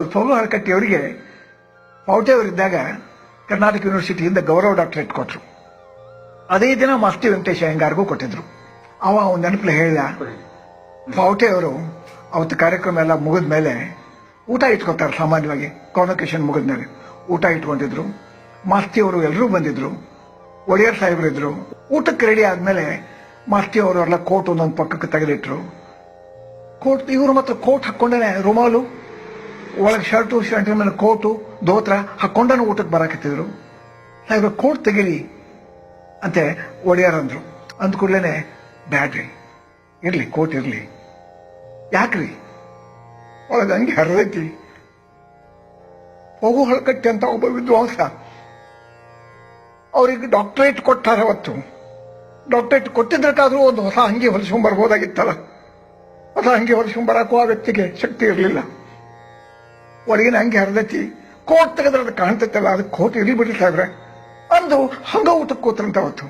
Paul ಹರಕಟ್ಟಿ ಅವರಿಗೆ ಪೌಟೆ ಅವರಿದ್ದಾಗ ಕರ್ನಾಟಕ ಯೂನಿವರ್ಸಿಟಿಯಿಂದ ಗೌರವ doctorate ಕೊಟ್ಟರು ಅದೇ ದಿನ ಮಾಸ್ತಿ ವೆಂಕಟೇಶ ಅಯ್ಯಂಗಾರ್ಗೂ ಕೊಟ್ಟಿದ್ರು. ಅವ ಅವನ ನೆನಪಲ್ಲಿ ಹೇಳಿದ ಅವರು ಅವತ್ತು ಕಾರ್ಯಕ್ರಮ ಎಲ್ಲ ಮುಗಿದ ಮೇಲೆ ಊಟ ಇಟ್ಕೊತಾರೆ ಸಾಮಾನ್ಯವಾಗಿ ಕಾನ್ವೊಕೇಶನ್ ಮುಗಿದ ಮೇಲೆ ಊಟ ಇಟ್ಕೊಂಡಿದ್ರು. ಮಾಸ್ತಿ ಅವರು ಎಲ್ಲರೂ ಬಂದಿದ್ರು, ಒಡೆಯರ್ ಸಾಹೇಬ್ರು ಇದ್ರು ಊಟಕ್ಕೆ ರೆಡಿ ಆದ್ಮೇಲೆ ಮಾಸ್ತಿ ಅವರು ಎಲ್ಲ ಕೋಟ್ ಒಂದೊಂದು ಪಕ್ಕಕ್ಕೆ ತೆಗೆದಿಟ್ರು. ಕೋಟ್ ಇವರು ಮಾತ್ರ ಕೋಟ್ ಹಾಕೊಂಡೇನೆ ರುಮಾಲು. ಒಳಗೆ ಶರ್ಟು ಶರ್ಟ್ ಮೇಲೆ ಕೋಟು ದೋತ್ರ ಹಾಕೊಂಡನು ಊಟಕ್ಕೆ ಬರಾಕತ್ತಿದ್ರು. ಹಾಗೆ ಕೋಟ್ ತೆಗೀರಿ ಅಂತೆ ಒಡೆಯರ್ ಅಂದ್ರು. ಅಂದ ಕೂಡಲೇ ಬ್ಯಾಡ್ರಿ ಇರಲಿ, ಕೋಟ್ ಇರಲಿ. ಯಾಕ್ರಿ? ಒಳಗೆ ಹಂಗೆ ಹರಿದೈತಿ. ಹೋಗು ಹೊಳಕಟ್ಟಿ ಅಂತ ಒಬ್ಬ ವಿದ್ವಾಂಸ. ಅವ್ರಿಗೆ ಡಾಕ್ಟರೇಟ್ ಕೊಟ್ಟಾರೆ ಅವತ್ತು. ಡಾಕ್ಟರೇಟ್ ಕೊಟ್ಟಿದ್ದಕ್ಕಾದ್ರೂ ಒಂದು ಹೊಸ ಅಂಗಿ ಹೊಲಿಸ್ಕೊಂಡ್ ಬರ್ಬೋದಾಗಿತ್ತಲ್ಲ. ಹೊಸ ಅಂಗಿ ಹೊಲಿಸ್ಕೊಂಡ್ ಬರಕ್ಕೂ ಆ ವ್ಯಕ್ತಿಗೆ ಶಕ್ತಿ ಇರಲಿಲ್ಲ. ಒಳಗಿನ ಹಂಗೆ ಹರಿದೈತಿ ಕೋಟ್ ತೆಗೆದ್ರೆ ಅದು ಕಾಣ್ತೈತಲ್ಲ ಅದು ಕೋಟ್ ಇರ್ಲಿ ಬಿಡ್ರಿ ಸಾಹೇಬ್ರೆ. ಅಂದು ಹಂಗ ಊಟಕ್ಕೆ ಕೂತ್ರಂತ ಅವತ್ತು